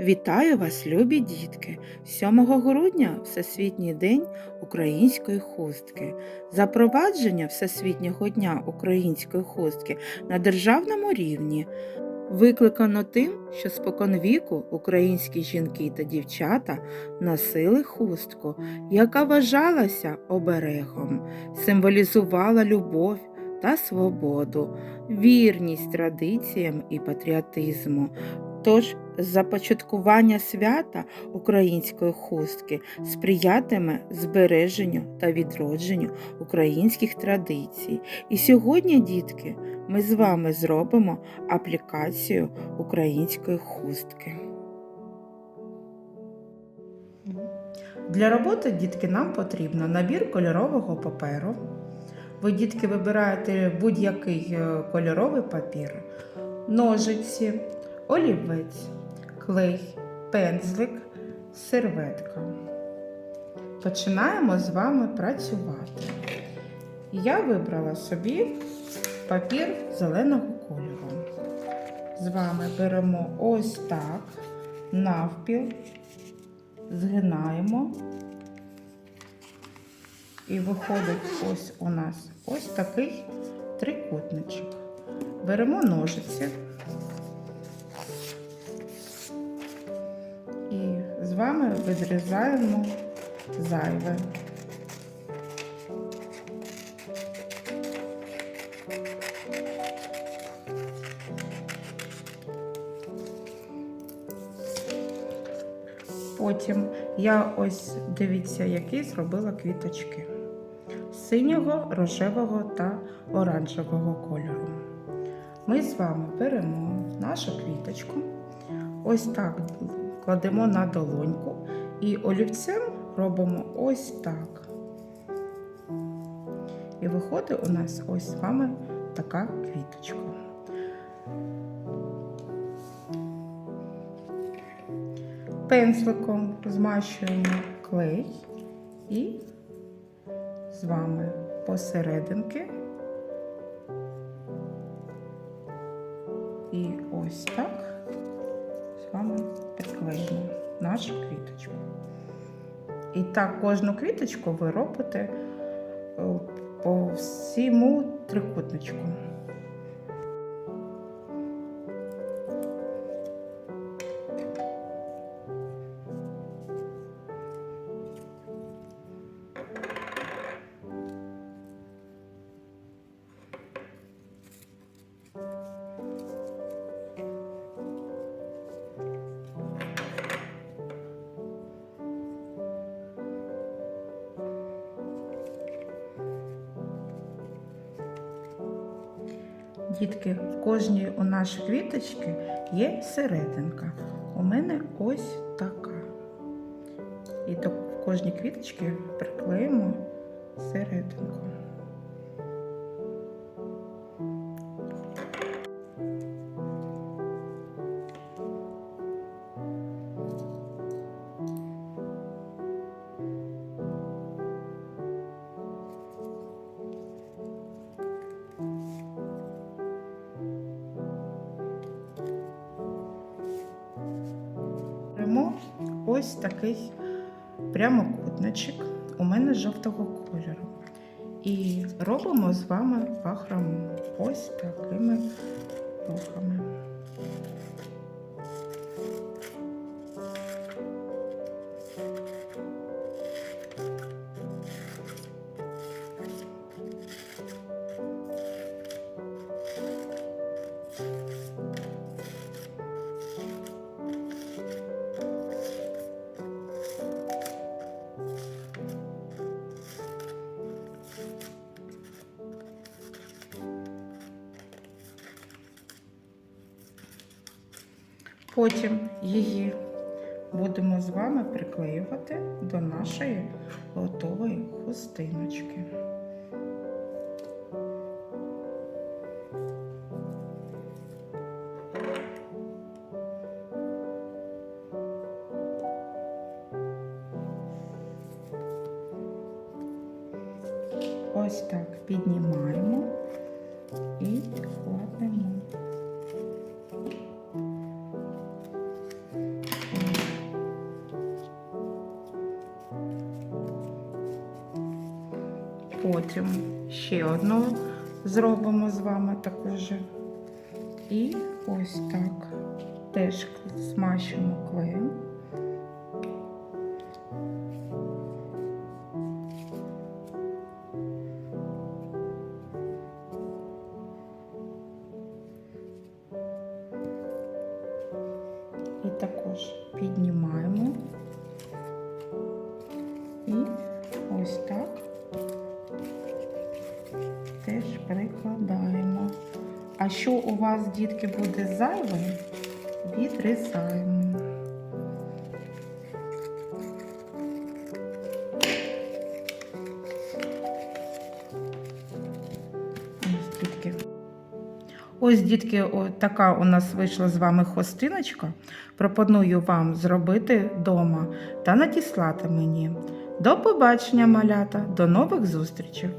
Вітаю вас, любі дітки! 7 грудня Всесвітній день української хустки. Запровадження Всесвітнього дня української хустки на державному рівні викликано тим, що споконвіку українські жінки та дівчата носили хустку, яка вважалася оберегом, символізувала любов та свободу, вірність традиціям і патріотизму. Тож започаткування свята української хустки сприятиме збереженню та відродженню українських традицій. І сьогодні, дітки, ми з вами зробимо аплікацію української хустки. Для роботи, дітки, нам потрібно набір кольорового паперу. Ви, дітки, вибираєте будь-який е, кольоровий папір, ножиці, олівець, клей, пензлик, серветка. Починаємо з вами працювати. Я вибрала собі папір зеленого кольору. З вами беремо ось так, навпіл, згинаємо. І виходить ось у нас ось такий трикутничок. Беремо ножиці з відрізаємо зайве. Потім я ось дивіться, які зробила квіточки синього, рожевого та оранжевого кольору. Ми з вами беремо нашу квіточку, ось так кладемо на долоньку і олівцем робимо ось так. І виходить у нас ось з вами така квіточка. Пензликом змащуємо клей і з вами посерединки. І ось так з вами приклеїмо нашу квіточку. І так кожну квіточку ви робите е, по всьому трикутничку. Дітки, в кожній у нашій квіточки є серединка. У мене ось така. І до в кожній квіточці приклеїмо серединку. Ось такий прямокутничок, у мене жовтого кольору. І робимо з вами бахрому ось такими рухами. Потім її будемо з вами приклеювати до нашої готової хустиночки. Ось так піднімаємо і Потім ще одну зробимо з вами таку. І ось так. Теж змащуємо клеєм. І також піднімаємо. Теж прикладаємо. А що у вас, дітки, буде зайве, відрізаємо. Ось, дітки. Ось, дітки, така у нас вийшла з вами хостиночка. Пропоную вам зробити вдома та надіслати мені. До побачення, малята, до нових зустрічей!